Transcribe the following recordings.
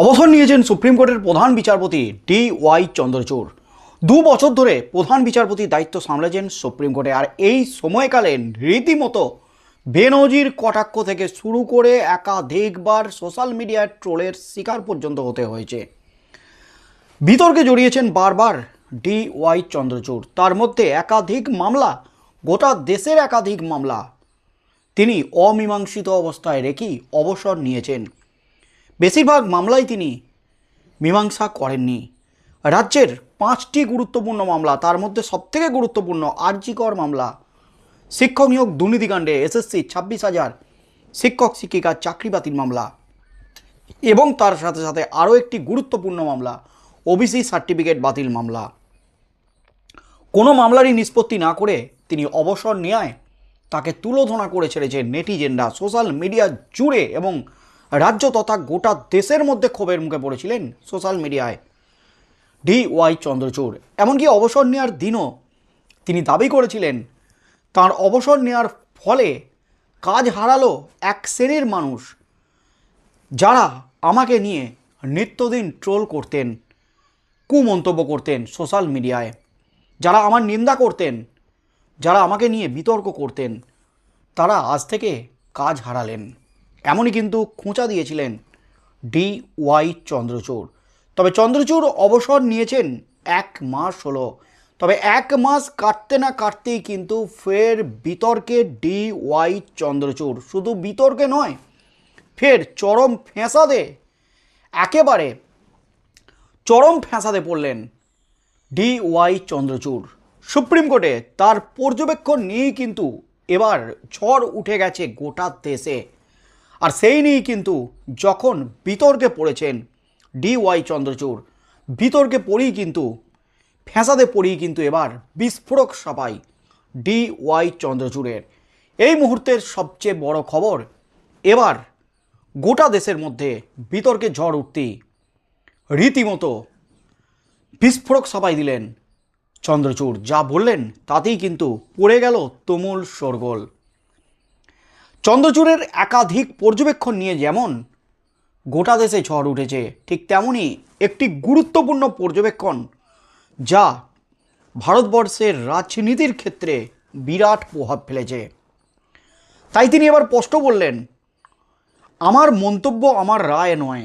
অবসর নিয়েছেন সুপ্রিম কোর্টের প্রধান বিচারপতি ডি ওয়াই চন্দ্রচূড়। দু বছর ধরে প্রধান বিচারপতির দায়িত্ব সামলেছেন সুপ্রিম কোর্টে। আর এই সময়কালে রীতিমতো বেনজির কটাক্ষ থেকে শুরু করে একাধিকবার সোশ্যাল মিডিয়ার ট্রোলের শিকার পর্যন্ত হতে হয়েছে। বিতর্কে জড়িয়েছেন বারবার ডি ওয়াই চন্দ্রচূড়। তার মধ্যে একাধিক মামলা, গোটা দেশের একাধিক মামলা তিনি অমীমাংসিত অবস্থায় রেখেই অবসর নিয়েছেন। বেশিরভাগ মামলাই তিনি মীমাংসা করেননি। রাজ্যের পাঁচটি গুরুত্বপূর্ণ মামলা, তার মধ্যে সবথেকে গুরুত্বপূর্ণ আর্জিকর মামলা, শিক্ষক নিয়োগ দুর্নীতিকাণ্ডে এসএসসি ছাব্বিশ হাজার শিক্ষক শিক্ষিকার চাকরি বাতিল মামলা এবং তার সাথে সাথে আরও একটি গুরুত্বপূর্ণ মামলা, ওবিসি সার্টিফিকেট বাতিল মামলা। কোনো মামলারই নিষ্পত্তি না করে তিনি অবসর নেয় তাকে তুলোধনা করে ছেড়েছে নেটিজেনরা। সোশ্যাল মিডিয়া জুড়ে এবং রাজ্য তথা গোটা দেশের মধ্যে ক্ষোভের মুখে পড়েছিলেন সোশ্যাল মিডিয়ায়। D Y Chandrachud. এমনকি অবসর নেওয়ার দিনও তিনি দাবি করেছিলেন, তার অবসর নেওয়ার ফলে কাজ হারালো এক শ্রেণির মানুষ যারা আমাকে নিয়ে নিত্যদিন ট্রোল করতেন, কুমন্তব্য করতেন সোশ্যাল মিডিয়ায়। যারা আমার নিন্দা করতেন, যারা আমাকে নিয়ে বিতর্ক করতেন, তারা আজ থেকে কাজ হারালেন। এমনই কিন্তু খোঁচা দিয়েছিলেন ডি ওয়াই চন্দ্রচূড়। তবে চন্দ্রচূড় অবসর নিয়েছেন এক মাস হলো। তবে এক মাস কাটতে না কাটতেই কিন্তু ফের বিতর্কে ডি ওয়াই চন্দ্রচূড়। শুধু বিতর্কে নয়, ফের চরম ফেঁসাদে, একেবারে চরম ফ্যাঁসাদে পড়লেন ডি ওয়াই চন্দ্রচূড়। সুপ্রিম কোর্টে তার পর্যবেক্ষণ নিয়েই কিন্তু এবার ঝড় উঠে গেছে গোটা দেশে। আর সেই নিয়েই কিন্তু যখন বিতর্কে পড়েছেন ডি ওয়াই চন্দ্রচূড়, বিতর্কে পড়েই কিন্তু ফ্যাঁসাদে পড়েই কিন্তু এবার বিস্ফোরক সবাই ডি ওয়াই চন্দ্রচূড়ের। এই মুহূর্তের সবচেয়ে বড় খবর, এবার গোটা দেশের মধ্যে বিতর্কে ঝড় উঠতেই রীতিমতো বিস্ফোরক সবাই দিলেন চন্দ্রচূড়। যা বললেন তাতেই কিন্তু পড়ে গেল তুমুল শোরগোল। চন্দ্রচূড়ের একাধিক পর্যবেক্ষণ নিয়ে যেমন গোটা দেশে ঝড় উঠেছে, ঠিক তেমনই একটি গুরুত্বপূর্ণ পর্যবেক্ষণ যা ভারতবর্ষের রাজনীতির ক্ষেত্রে বিরাট প্রভাব ফেলেছে। তাই তিনি এবার স্পষ্ট বললেন, আমার মন্তব্য আমার রায় নয়।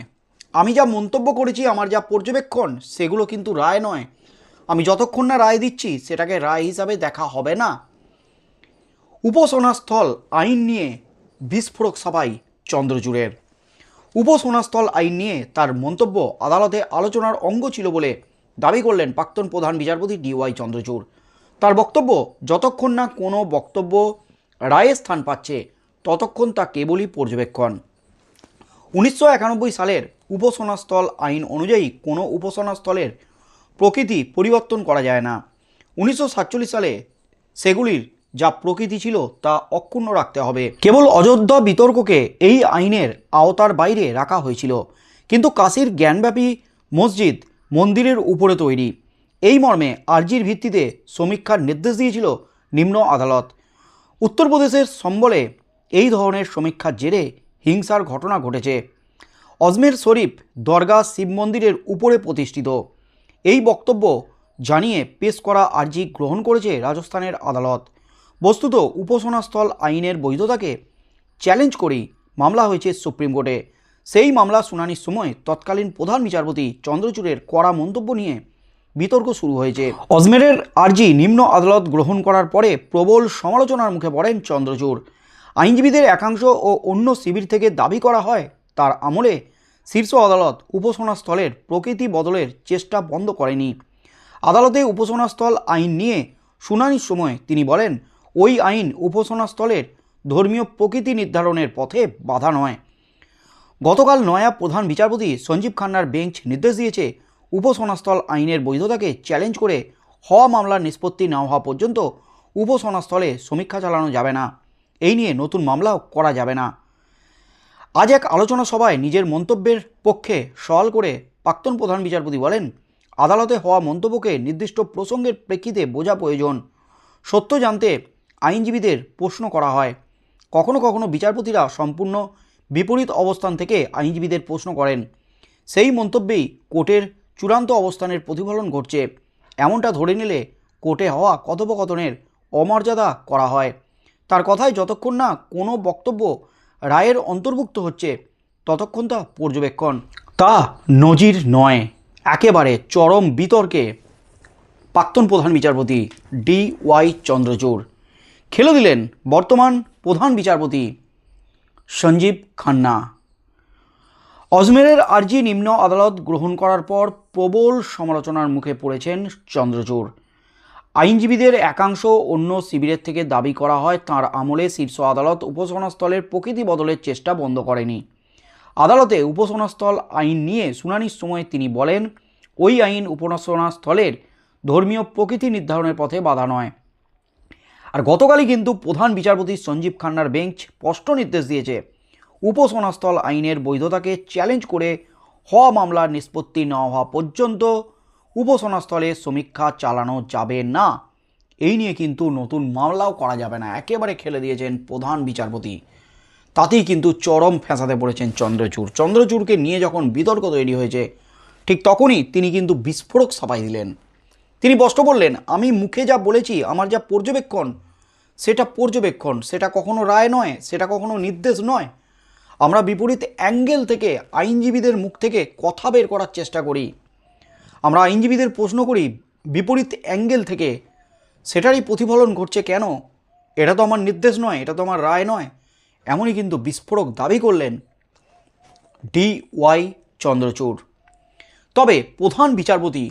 আমি যা মন্তব্য করেছি, আমার যা পর্যবেক্ষণ, সেগুলো কিন্তু রায় নয়। আমি যতক্ষণ না রায় দিচ্ছি, সেটাকে রায় হিসাবে দেখা হবে না। উপাসনাস্থল আইন নিয়ে বিস্ফোরক সভাই চন্দ্রচূড়ের। উপাসনাস্থল আইন নিয়ে তার মন্তব্য আদালতে আলোচনার অঙ্গ ছিল বলে দাবি করলেন প্রাক্তন প্রধান বিচারপতি ডিওয়াই চন্দ্রচূড়। তার বক্তব্য, যতক্ষণ না কোনো বক্তব্য রায়ে স্থান পাচ্ছে, ততক্ষণ তা কেবলই পর্যবেক্ষণ। উনিশশো একানব্বই সালের উপাসনাস্থল আইন অনুযায়ী কোনো উপাসনাস্থলের প্রকৃতি পরিবর্তন করা যায় না। উনিশশো সাতচল্লিশ সালে সেগুলির যা প্রকৃতি ছিল তা অক্ষুণ্ণ রাখতে হবে। কেবল অযোধ্যা বিতর্ককে এই আইনের আওতার বাইরে রাখা হয়েছিল। কিন্তু কাশীর জ্ঞানব্যাপী মসজিদ মন্দিরের উপরে তৈরি। এই মর্মে আর্জির ভিত্তিতে সমীক্ষার নির্দেশ দিয়েছিল নিম্ন আদালত। উত্তরপ্রদেশের সম্বলে এই ধরনের সমীক্ষার জেরে হিংসার ঘটনা ঘটেছে। অজমের শরীফ দরগা শিব মন্দিরের উপরে প্রতিষ্ঠিত। এই বক্তব্য জানিয়ে পেশ করা আর্জি গ্রহণ করেছে রাজস্থানের আদালত। বস্তুত উপাসনাস্থল আইনের বৈধতাকে চ্যালেঞ্জ করেই মামলা হয়েছে সুপ্রিম কোর্টে। সেই মামলা শুনানির সময় তৎকালীন প্রধান বিচারপতি চন্দ্রচূড়ের কড়া মন্তব্য নিয়ে বিতর্ক শুরু হয়েছে। অজমেরের আর্জি নিম্ন আদালত গ্রহণ করার পরে প্রবল সমালোচনার মুখে পড়েন চন্দ্রচূড়। আইনজীবীদের একাংশ ও অন্য শিবির থেকে দাবি করা হয়, তার আমলে শীর্ষ আদালত উপাসনাস্থলের প্রকৃতি বদলের চেষ্টা বন্ধ করেনি। আদালতে উপাসনাস্থল আইন নিয়ে শুনানির সময় তিনি বলেন ওই আইন উপাসনাস্থলের ধর্মীয় প্রকৃতি নির্ধারণের পথে বাধা নয়। গতকাল নয়া প্রধান বিচারপতি সঞ্জীব খান্নার বেঞ্চ নির্দেশ দিয়েছে, উপাসনাস্থল আইনের বৈধতাকে চ্যালেঞ্জ করে হওয়া মামলার নিষ্পত্তি না হওয়া পর্যন্ত উপাসনাস্থলে সমীক্ষা চালানো যাবে না। এই নিয়ে নতুন মামলাও করা যাবে না। আজ এক আলোচনা সভায় নিজের মন্তব্যের পক্ষে সওয়াল করে প্রাক্তন প্রধান বিচারপতি বলেন, আদালতে হওয়া মন্তব্যকে নির্দিষ্ট প্রসঙ্গের প্রেক্ষিতে বোঝা প্রয়োজন। সত্য জানতে আইনজীবীদের প্রশ্ন করা হয়, কখনো কখনো বিচারপতিরা সম্পূর্ণ বিপরীত অবস্থান থেকে আইনজীবীদের প্রশ্ন করেন। সেই মন্তব্যেই কোর্টের চূড়ান্ত অবস্থানের প্রতিফলন ঘটছে। এমনটা ধরে নিলে কোর্টে হওয়া কথোপকথনের অমর্যাদা করা হয়। তার কথায় যতক্ষণ না কোনো বক্তব্য রায়ের অন্তর্ভুক্ত হচ্ছে, ততক্ষণ তা পর্যবেক্ষণ। তা নজির নয়, একেবারে চরম বিতর্কে। প্রাক্তন প্রধান বিচারপতি ডি ওয়াই চন্দ্রচূড়। খেলে দিলেন বর্তমান প্রধান বিচারপতি সঞ্জীব খান্না। অজমেরের আর্জি নিম্ন আদালত গ্রহণ করার পর প্রবল সমালোচনার মুখে পড়েছেন চন্দ্রচূড়। আইনজীবীদের একাংশ অন্য শিবিরের থেকে দাবি করা হয়, তার আমলে শীর্ষ আদালত উপাসনাস্থলের প্রকৃতি বদলের চেষ্টা বন্ধ করেনি। আদালতে উপাসনাস্থল আইন নিয়ে শুনানির সময় তিনি বলেন, ওই আইন উপাসনাস্থলের ধর্মীয় প্রকৃতি নির্ধারণের পথে বাধা নয়। আর গতকালই কিন্তু প্রধান বিচারপতি সঞ্জীব খান্নার বেঞ্চ স্পষ্ট নির্দেশ দিয়েছে। উপাসনাস্থল আইনের বৈধতাকে চ্যালেঞ্জ করে হওয়া মামলার নিষ্পত্তি না হওয়া পর্যন্ত উপাসনাস্থলে সমীক্ষা চালানো যাবে না। এই নিয়ে কিন্তু নতুন মামলাও করা যাবে না। একেবারে খেলে দিয়েছেন প্রধান বিচারপতি। তাতেই কিন্তু চরম ফ্যাঁসাতে পড়েছেন চন্দ্রচূড়। চন্দ্রচূড়কে নিয়ে যখন বিতর্ক তৈরি হয়েছে, ঠিক তখনই তিনি কিন্তু বিস্ফোরক ছাপাই দিলেন। তিনি স্পষ্ট বললেন, আমি মুখে যা বলেছি, আমার যা পর্যবেক্ষণ, সেটা পর্যবেক্ষণ, সেটা কখনো রায় নয়, সেটা কখনো নির্দেশ নয়। আমরা বিপরীত অ্যাঙ্গেল থেকে আইনজীবীদের মুখ থেকে কথা বের করার চেষ্টা করি। আমরা আইনজীবীদের প্রশ্ন করি, বিপরীত অ্যাঙ্গেল থেকে সেটারই প্রতিফলন ঘটছে কেন? এটা তো আমার নির্দেশ নয়, এটা তো আমার রায় নয়। এমনই কিন্তু বিস্ফোরক দাবি করলেন ডি ওয়াই চন্দ্রচূড়। তবে প্রধান বিচারপতি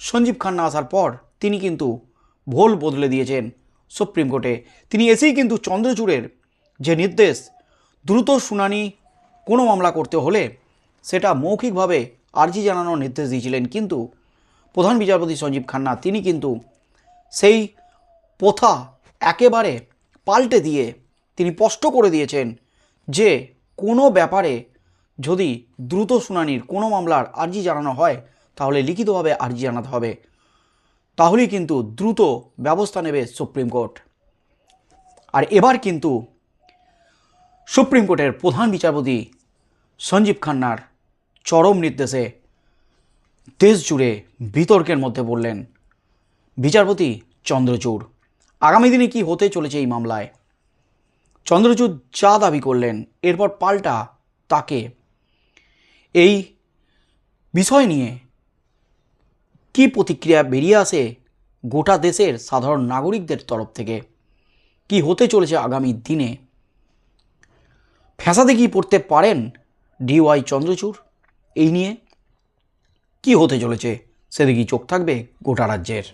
সঞ্জীব খান্না আসার পর তিনি কিন্তু ভোল বদলে দিয়েছেন সুপ্রিম কোর্টে। তিনি এসেই কিন্তু চন্দ্রচূড়ের যে নির্দেশ, দ্রুত শুনানি, কোনো মামলা করতে হলে সেটা মৌখিকভাবে আর্জি জানানোর নির্দেশ দিয়েছিলেন। কিন্তু প্রধান বিচারপতি সঞ্জীব খান্না, তিনি কিন্তু সেই প্রথা একেবারে পাল্টে দিয়ে তিনি স্পষ্ট করে দিয়েছেন যে কোনো ব্যাপারে যদি দ্রুত শুনানির কোনো মামলার আর্জি জানানো হয় তাহলে লিখিতভাবে আর্জি জানাতে হবে। তাহলেই কিন্তু দ্রুত ব্যবস্থা নেবে সুপ্রিম কোর্ট। আর এবার কিন্তু সুপ্রিম কোর্টের প্রধান বিচারপতি সঞ্জীব খান্নার চরম নির্দেশে দেশ জুড়ে বিতর্কের মধ্যে পড়লেন বিচারপতি চন্দ্রচূড়। আগামী দিনে কি হতে চলেছে এই মামলায়? চন্দ্রচূড় যা দাবি করলেন, এরপর পাল্টা তাকে এই বিষয় নিয়ে কি প্রতিক্রিয়া বেরিয়ে আসে গোটা দেশের সাধারণ নাগরিকদের তরফ থেকে? কি হতে চলেছে আগামী দিনে? ফ্যাসাদে কি পড়তে পারেন ডিওয়াই চন্দ্রচূড়? এই নিয়ে কি হতে চলেছে? সেদিকেই চোখ থাকবে গোটা রাজ্যের।